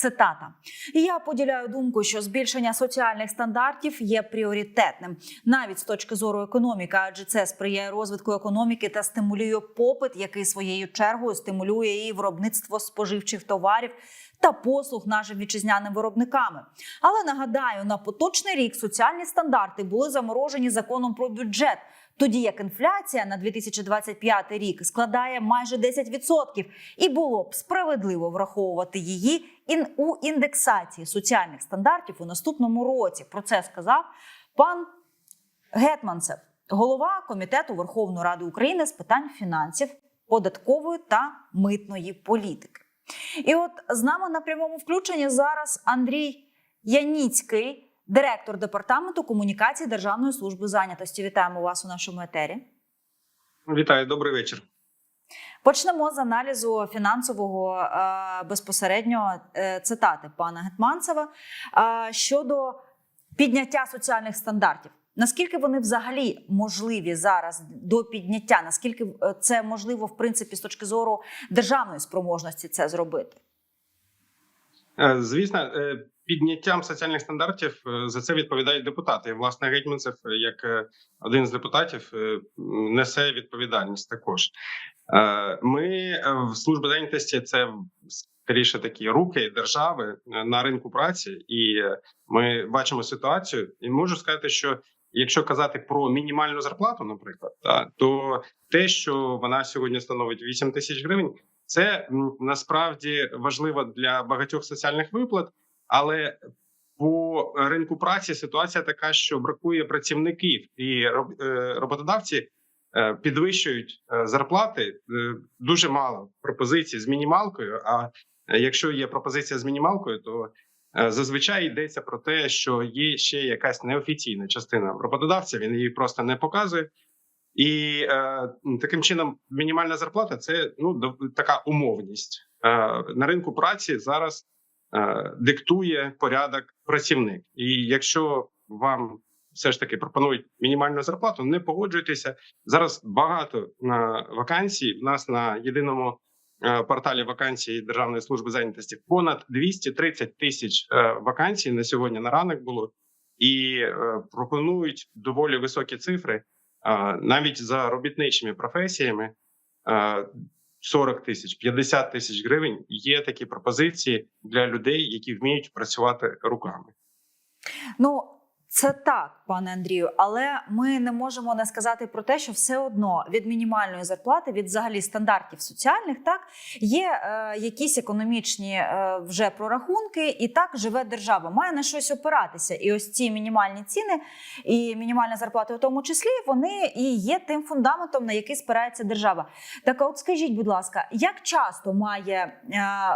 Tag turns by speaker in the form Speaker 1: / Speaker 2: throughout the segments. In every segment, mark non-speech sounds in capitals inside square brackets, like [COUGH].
Speaker 1: Цитата: я поділяю думку, що збільшення соціальних стандартів є пріоритетним навіть з точки зору економіки, адже це сприяє розвитку економіки та стимулює попит, який своєю чергою стимулює і виробництво споживчих товарів та послуг нашим вітчизняним виробниками. Але нагадаю, на поточний рік соціальні стандарти були заморожені законом про бюджет. Тоді як інфляція на 2025 рік складає майже 10%, і було б справедливо враховувати її у індексації соціальних стандартів у наступному році. Про це сказав пан Гетманцев, голова комітету Верховної Ради України з питань фінансів, податкової та митної політики. І от з нами на прямому включенні зараз Андрій Яніцький, директор департаменту комунікації Державної служби зайнятості. Вітаємо вас у нашому етері.
Speaker 2: Вітаю, добрий вечір.
Speaker 1: Почнемо з аналізу фінансового е, безпосередньо е, цитати пана Гетманцева е, щодо підняття соціальних стандартів. Наскільки вони взагалі можливі зараз до підняття? Наскільки це можливо в принципі з точки зору державної спроможності це зробити?
Speaker 2: Звісно, підняттям соціальних стандартів е, за це відповідають депутати. І, Власне, Гетьманцев, е, як е, один з депутатів, несе відповідальність також. Ми в службі зайнятості це скоріше такі руки держави на ринку праці, і ми бачимо ситуацію. І можу сказати, що якщо казати про мінімальну зарплату, наприклад, то те, що вона сьогодні становить 8 тисяч гривень. Це насправді важливо для багатьох соціальних виплат, але по ринку праці ситуація така, що бракує працівників, і е, роботодавці е, підвищують е, зарплати. Дуже мало пропозицій з мінімалкою. А якщо є пропозиція з мінімалкою, то зазвичай йдеться про те, що є ще якась неофіційна частина роботодавця. Він її просто не показує. І е, таким чином мінімальна зарплата це ну така умовність е, на ринку праці зараз диктує порядок працівник. І якщо вам все ж таки пропонують мінімальну зарплату, не погоджуйтеся зараз. Багато е, вакансій в нас на єдиному е, порталі вакансій Державної служби зайнятості понад 230 тисяч е, вакансій на сьогодні на ранок було і е, пропонують доволі високі цифри. Навіть за робітничими професіями 40 тисяч, 50 тисяч гривень є такі пропозиції для людей, які вміють працювати руками.
Speaker 1: Ну, це так, пане Андрію, але ми не можемо не сказати про те, що все одно від мінімальної зарплати, від взагалі стандартів соціальних, так є е, якісь економічні е, вже прорахунки, і так живе держава. Має на щось опиратися. І ось ці мінімальні ціни і мінімальна зарплата, у тому числі, вони і є тим фундаментом, на який спирається держава. Так, от скажіть, будь ласка, як часто має е,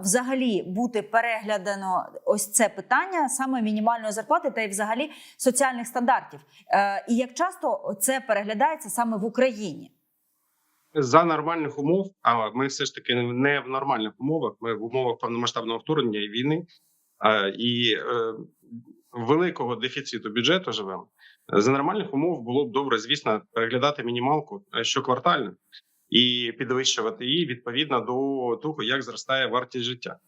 Speaker 1: взагалі бути переглядано ось це питання саме мінімальної зарплати та й взагалі соціальних стандартів? Е, і як часто це переглядається саме в Україні?
Speaker 2: За нормальних умов, а ми все ж таки не в нормальних умовах. Ми в умовах повномасштабного вторгнення і війни і е, великого дефіциту бюджету живемо. За нормальних умов було б добре, звісно, переглядати мінімалку е, щоквартально і підвищувати її відповідно до того, як зростає вартість життя.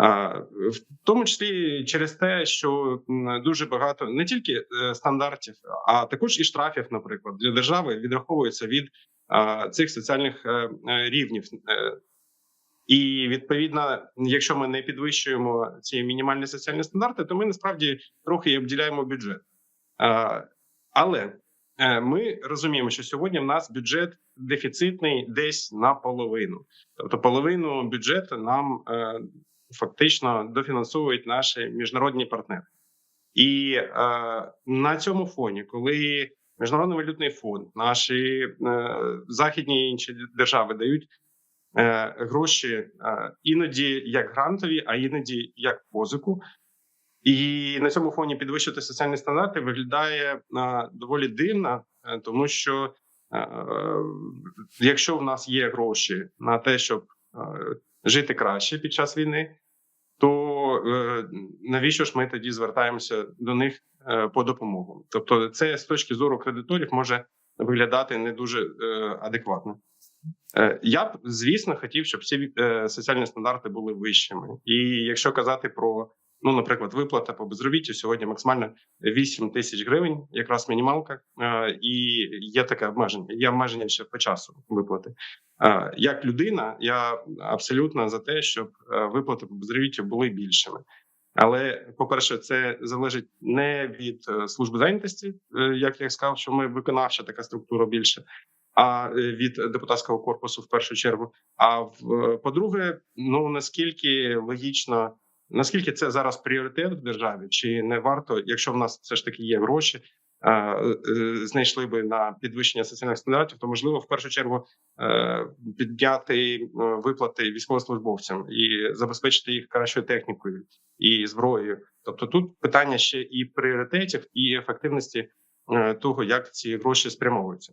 Speaker 2: В тому числі через те, що дуже багато не тільки е, стандартів, а також і штрафів, наприклад, для держави відраховується від цих соціальних е, е, рівнів. І відповідно, якщо ми не підвищуємо ці мінімальні соціальні стандарти, то ми насправді трохи і обділяємо бюджет. Але ми розуміємо, що сьогодні в нас бюджет дефіцитний десь наполовину. Тобто половину бюджету нам фактично дофінансовують наші міжнародні партнери. І е, на цьому фоні, коли Міжнародний валютний фонд, наші е, західні і інші держави дають е, гроші е, іноді як грантові, а іноді як позику. І на цьому фоні підвищити соціальні стандарти виглядає е, доволі дивно, е, тому що е, якщо в нас є гроші на те, щоб е, жити краще під час війни, то е, навіщо ж ми тоді звертаємося до них е, по допомогу? Тобто, це з точки зору кредиторів може виглядати не дуже е, адекватно. Я б, звісно, хотів, щоб е, соціальні стандарти були вищими. І якщо казати про, ну, наприклад, виплата по безробіттю, сьогодні максимально 8 тисяч гривень, якраз мінімалка, е, і є таке обмеження. Є обмеження ще по часу виплати. Е, Як людина, я абсолютно за те, щоб е, виплати по безробіттю були більшими. Але по-перше, це залежить не від служби зайнятості, як я сказав, що ми виконавча така структура більше, а від депутатського корпусу в першу чергу. А по-друге, ну наскільки логічно, наскільки це зараз пріоритет в державі, чи не варто, якщо в нас все ж таки є гроші, е, е, знайшли би на підвищення соціальних стандартів, то можливо в першу чергу е, підняти виплати військовослужбовцям і забезпечити їх кращою технікою і зброєю. Тобто тут питання ще і пріоритетів, і ефективності того, як ці гроші спрямовуються.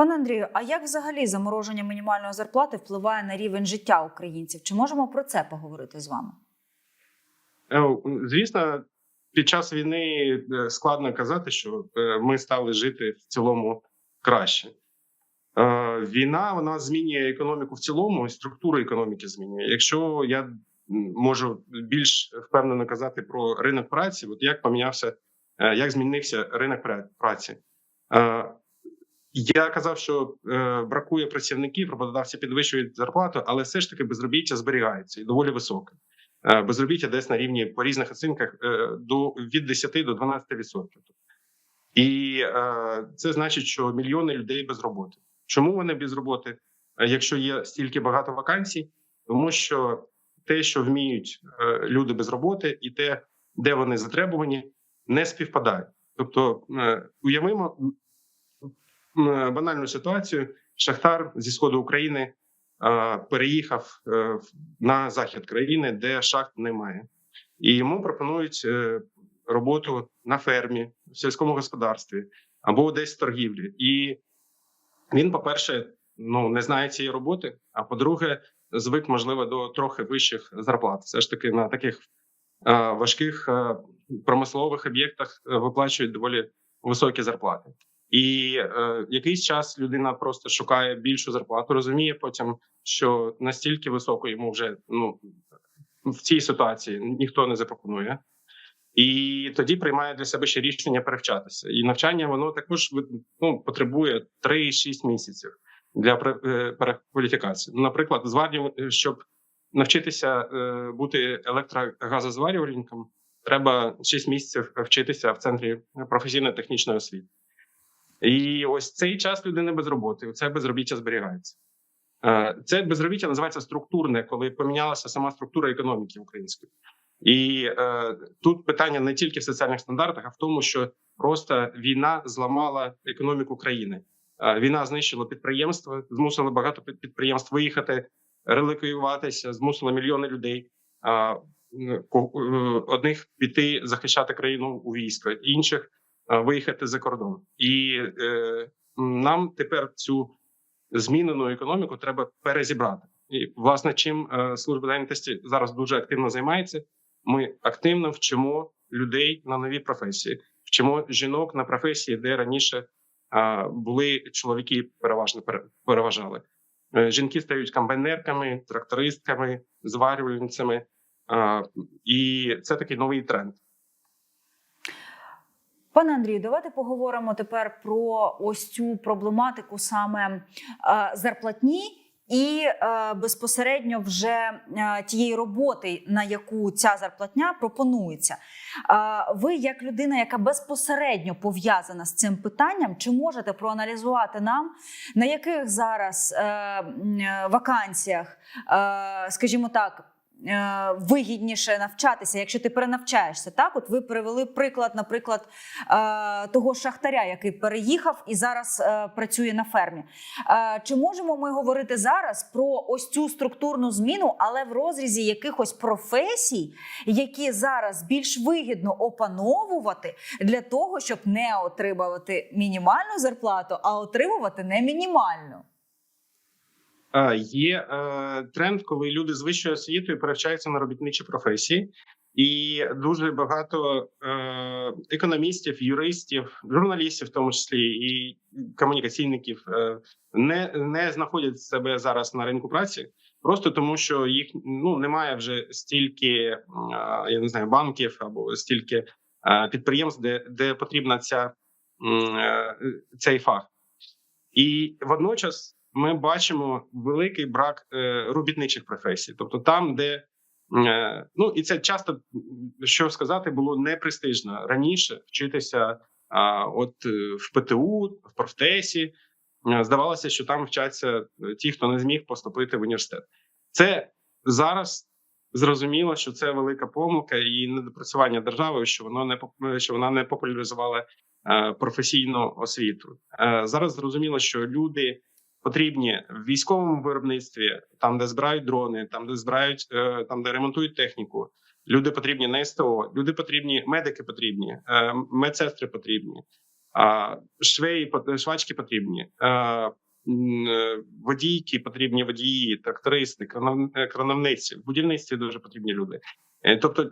Speaker 1: Пане Андрію, а як взагалі замороження мінімальної зарплати впливає на рівень життя українців? Чи можемо про це поговорити з вами?
Speaker 2: Е, Звісно, під час війни е, складно казати, що е, ми стали жити в цілому краще. Війна вона змінює економіку в цілому, і структуру економіки змінює. Якщо я можу більш впевнено казати про ринок праці, от як помінявся, як змінився ринок праці. Я казав, що е, бракує працівників, роботодавці підвищують зарплату, але все ж таки безробіття зберігається і доволі високе. Е, Безробіття десь на рівні по різних оцінках е, до від 10 до 12 відсотків. І е, це значить, що мільйони людей без роботи. Чому вони без роботи? Е, Якщо є стільки багато вакансій, тому що те, що вміють е, люди без роботи, і те, де вони затребувані, не співпадають. Тобто, е, уявимо банальну ситуацію: Шахтар зі сходу України переїхав е, на захід країни, де шахт немає, і йому пропонують е, роботу на фермі, в сільському господарстві або десь в торгівлі. І він, по-перше, ну не знає цієї роботи. А по-друге, звик можливо до трохи вищих зарплат. Все ж таки на таких важких промислових об'єктах е, виплачують доволі високі зарплати. І е, якийсь час людина просто шукає більшу зарплату, розуміє потім, що настільки високо йому вже ну в цій ситуації ніхто не запропонує. І тоді приймає для себе ще рішення перевчатися. І навчання воно також ну, потребує 3-6 місяців для е, перекваліфікації. Ну, Наприклад, зварювати, щоб навчитися е, бути електрогазозварювальником, треба 6 місяців вчитися в центрі професійно-технічної освіти. І ось цей час людини без роботи, це безробіття зберігається. Е, Це безробіття називається структурне, коли помінялася сама структура економіки української. І е, тут питання не тільки в соціальних стандартах, а в тому, що просто війна зламала економіку країни. Е, війна знищила підприємства, змусила багато підприємств виїхати, релокуюватися, змусила мільйони людей. е, е, одних піти захищати країну у військо, інших виїхати за кордон. І е, нам тепер цю змінену економіку треба перезібрати. І власне, чим е, служба зайнятості зараз дуже активно займається. Ми активно вчимо людей на нові професії, вчимо жінок на професії, де раніше а, були чоловіки, переважно пере- переважали. Е, Жінки стають комбайнерками, трактористками, зварювальницями, і це такий новий тренд.
Speaker 1: Пане Андрію, давайте поговоримо тепер про ось цю проблематику саме е, зарплатні і е, безпосередньо вже е, тієї роботи, на яку ця зарплатня пропонується. Е, ви, як людина, яка безпосередньо пов'язана з цим питанням, чи можете проаналізувати нам, на яких зараз е, е, вакансіях, е, скажімо так, вигідніше навчатися, якщо ти перенавчаєшся. Так, от ви привели приклад, наприклад, е, того шахтаря, який переїхав і зараз е, працює на фермі. Е, Чи можемо ми говорити зараз про ось цю структурну зміну, але в розрізі якихось професій, які зараз більш вигідно опановувати для того, щоб не отримувати мінімальну зарплату, а отримувати не мінімальну?
Speaker 2: Є е, тренд, коли люди з вищою освітою перевчаються на робітничі професії, І дуже багато е, економістів, юристів, журналістів, в тому числі і комунікаційників, е, не, не знаходять себе зараз на ринку праці, просто тому, що їх ну немає вже стільки я не знаю банків або стільки підприємств, де, де потрібна ця цей фах. І водночас ми бачимо великий брак е, робітничих професій, тобто там, де е, ну і це часто що сказати було непрестижно раніше вчитися. От е, в ПТУ, в профтесі здавалося, що там вчаться ті, хто не зміг поступити в університет. Це зараз зрозуміло, що це велика помилка і недопрацювання держави, що воно не що вона не популяризувала професійну освіту. Зараз зрозуміло, що люди потрібні в військовому виробництві, там, де збирають дрони, там, де збирають, е, там, де ремонтують техніку. Люди потрібні на СТО, люди потрібні, медики потрібні, е, медсестри потрібні, швеї, швачки потрібні, е, водійки потрібні водії, трактористи, кранов- крановниці. В будівництві дуже потрібні люди. Тобто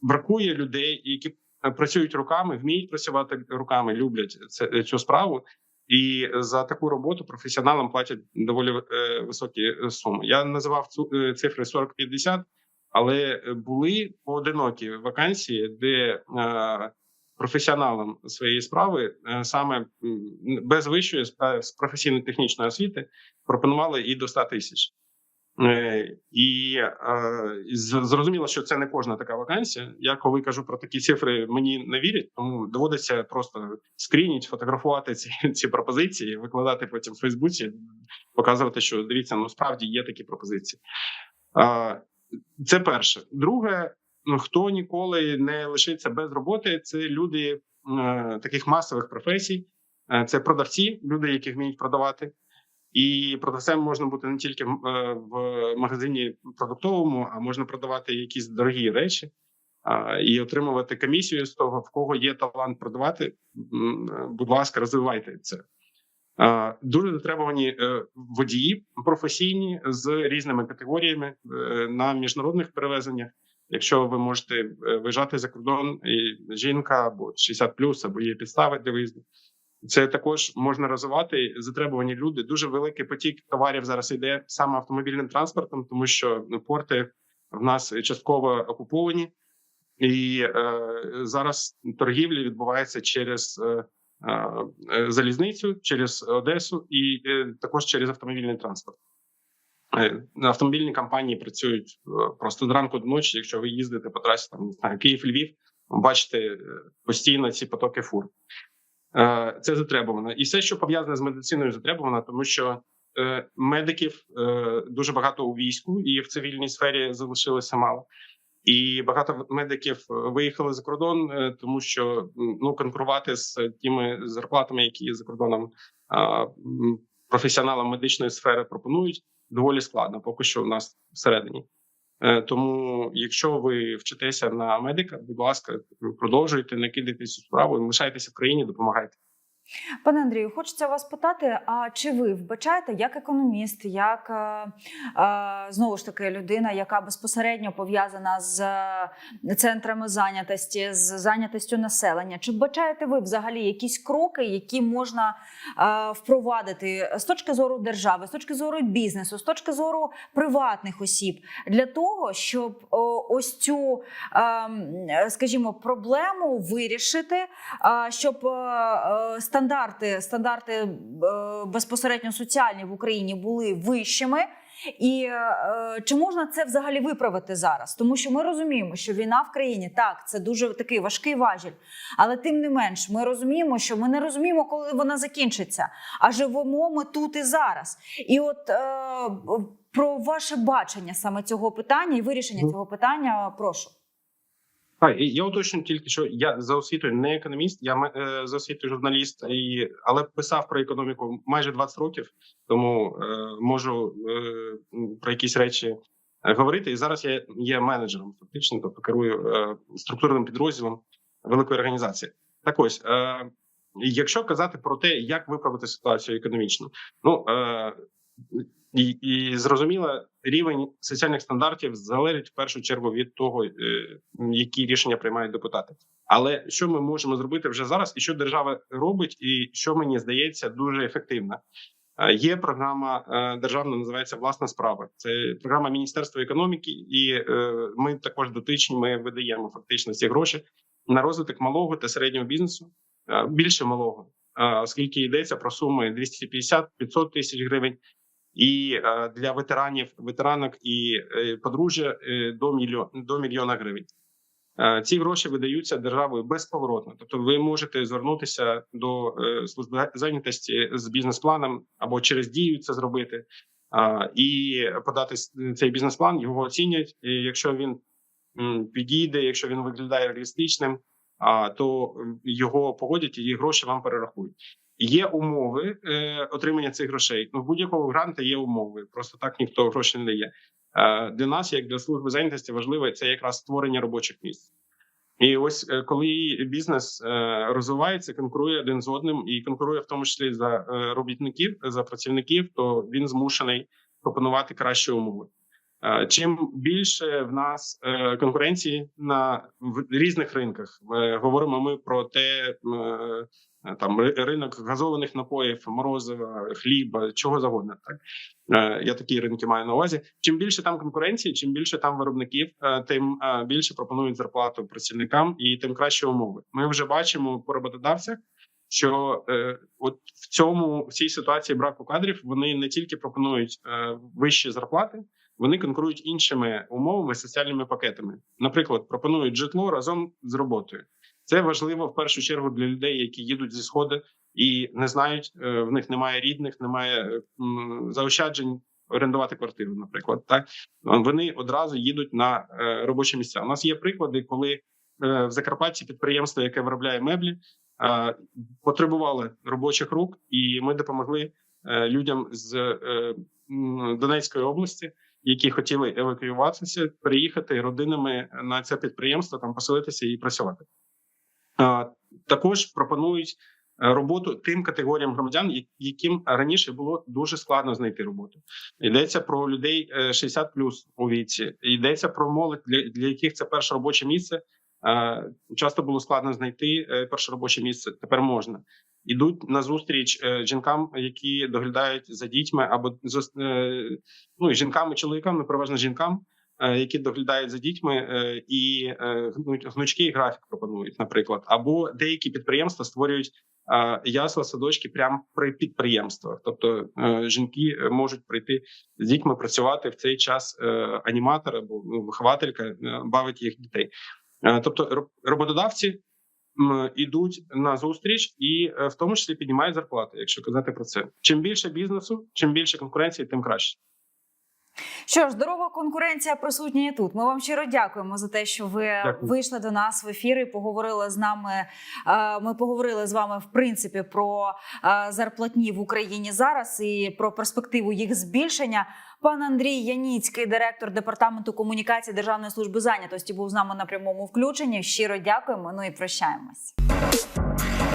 Speaker 2: бракує людей, які працюють руками, вміють працювати руками, люблять цю справу. І за таку роботу професіоналам платять доволі е, високі е, суми. Я називав е, цифри 40-50, але були поодинокі вакансії, де професіоналам своєї справи саме без вищої з професійної технічної освіти пропонували і до 100 тисяч. Е, І е, зрозуміло, що це не кожна така вакансія. Я коли кажу про такі цифри, мені не вірять, тому доводиться просто скрініть, фотографувати ці, [LAUGHS] ці пропозиції, викладати потім в Фейсбуці, показувати, що дивіться, ну справді є такі пропозиції. Е, Це перше. Друге, ну, хто ніколи не лишиться без роботи, це люди таких масових професій, це продавці, люди, які вміють продавати. І продавцем можна бути не тільки е, в магазині продуктовому, а можна продавати якісь дорогі речі і отримувати комісію з того, в кого є талант продавати. Е, Будь ласка, розвивайте це. Дуже затребувані е, водії професійні з різними категоріями на міжнародних перевезеннях. Якщо ви можете виїжджати за кордон, і жінка або 60 або є підстави для виїзду, це також можна розвивати затребувані люди. Дуже великий потік товарів зараз йде саме автомобільним транспортом, тому що ну, порти в нас частково окуповані, і е, зараз торгівля відбувається через е, е, залізницю, через Одесу і е, також через автомобільний транспорт. Е, Автомобільні компанії працюють е, просто зранку до ночі. Якщо ви їздите по трасі, там не знаю, Київ-Львів, бачите е, постійно ці потоки фур. Е, Це затребувано, і все, що пов'язане з медициною, затребувано, тому що е, медиків е, дуже багато у війську, і в цивільній сфері залишилося мало. І багато медиків виїхали за кордон, тому що ну конкурувати з тими зарплатами, які за кордоном професіоналам медичної сфери пропонують, доволі складно, поки що у нас всередині. Е, Тому, якщо ви вчитеся на медика, будь ласка, продовжуйте, не кидайте цю справу, лишайтеся в країні, допомагайте.
Speaker 1: Пане Андрію, хочеться вас питати: а чи ви вбачаєте як економіст, як е, е, знову ж таки людина, яка безпосередньо пов'язана з е, центрами зайнятості, з зайнятостю населення? Чи вбачаєте ви взагалі якісь кроки, які можна впровадити з точки зору держави, з точки зору бізнесу, з точки зору приватних осіб для того, щоб ось цю, скажімо, проблему вирішити, щоб е, стандарти, стандарти е, безпосередньо соціальні в Україні були вищими. І е, чи можна це взагалі виправити зараз? Тому що ми розуміємо, що війна в країні так, це дуже такий важкий важіль. Але тим не менш, ми розуміємо, що ми не розуміємо, коли вона закінчиться, а живемо ми тут і зараз. І от е, про ваше бачення саме цього питання і вирішення цього питання, прошу.
Speaker 2: Так, я уточню тільки, що я за освітою не економіст, я е, за освітою журналіст, і, але писав про економіку майже 20 років, тому е, можу е, про якісь речі е, говорити. І зараз я є менеджером, фактично, тобто керую е, структурним підрозділом великої організації. Так ось, е, якщо казати про те, як виправити ситуацію економічну, ну е, і, і зрозуміло, рівень соціальних стандартів залежить в першу чергу від того, е, які рішення приймають депутати. Але що ми можемо зробити вже зараз, і що держава робить, і що мені здається дуже ефективно. Е, Є програма е, державна, називається власна справа. Це програма Міністерства економіки, і ми також дотичні. Ми видаємо фактично ці гроші на розвиток малого та середнього бізнесу, більше малого, оскільки йдеться про суми 250-500 тисяч гривень. І е, для ветеранів, ветеранок і е, подружжя е, до мільйон до мільйона гривень. Ці гроші видаються державою безповоротно. Тобто, ви можете звернутися до служби зайнятості з бізнес-планом або через дію це зробити і подати цей бізнес-план. Його оцінять. І якщо він підійде, якщо він виглядає реалістичним, то його погодять і гроші вам перерахують. Є умови е, отримання цих грошей. Ну, в будь-якого гранта є умови. Просто так ніхто гроші не дає. Е, для нас, як для служби зайнятості, важливо це якраз створення робочих місць. І ось е, коли бізнес е, розвивається, конкурує один з одним і конкурує в тому числі за е, робітників, за працівників, то він змушений пропонувати кращі умови. Е, Чим більше в нас е, конкуренції на в різних ринках, говоримо ми про те, е, там ринок газованих напоїв, морозива, хліба, чого завгодно. Так я такі ринки маю на увазі. Чим більше там конкуренції, чим більше там виробників, тим більше пропонують зарплату працівникам і тим кращі умови. Ми вже бачимо по роботодавцях, що е, от в цьому в цій ситуації браку кадрів вони не тільки пропонують е, вищі зарплати, вони конкурують іншими умовами, соціальними пакетами. Наприклад, пропонують житло разом з роботою. Це важливо в першу чергу для людей, які їдуть зі сходу і не знають, е, в них немає рідних, немає е, заощаджень орендувати квартиру. Наприклад, так вони одразу їдуть на е, робочі місця. У нас є приклади, коли е, в Закарпатті підприємство, яке виробляє меблі, е, потребували робочих рук, і ми допомогли е, людям з е, Донецької області, які хотіли евакуюватися, приїхати родинами на це підприємство, там поселитися і працювати. Е, Також пропонують е, роботу тим категоріям громадян, яким раніше було дуже складно знайти роботу. Йдеться про людей е, 60 плюс у віці, йдеться про молодь, для, для яких це перше робоче місце. Е, Часто було складно знайти е, перше робоче місце. Тепер можна. Ідуть на зустріч е, жінкам, які доглядають за дітьми, або е, ну і жінкам і чоловікам, ну переважно жінкам, е, які доглядають за дітьми, і гну- гнучкий графік пропонують, наприклад, або деякі підприємства створюють ясла, садочки прямо при підприємствах. Тобто жінки можуть прийти з дітьми працювати в цей час. Аніматор або ну, вихователька бавить їх дітей. Тобто, роботодавці ідуть на зустріч і е, в тому числі піднімають зарплати, якщо казати про це. Чим більше бізнесу, чим більше конкуренції, тим краще.
Speaker 1: Що ж, здорова конкуренція присутня і тут. Ми вам щиро дякуємо за те, що ви
Speaker 2: Дякую.
Speaker 1: вийшли до нас в ефір і поговорили з нами. е, Ми поговорили з вами в принципі про е, зарплатні в Україні зараз і про перспективу їх збільшення. Пан Андрій Яніцький, директор департаменту комунікації Державної служби зайнятості, був з нами на прямому включенні. Щиро дякуємо. Ну і прощаємось.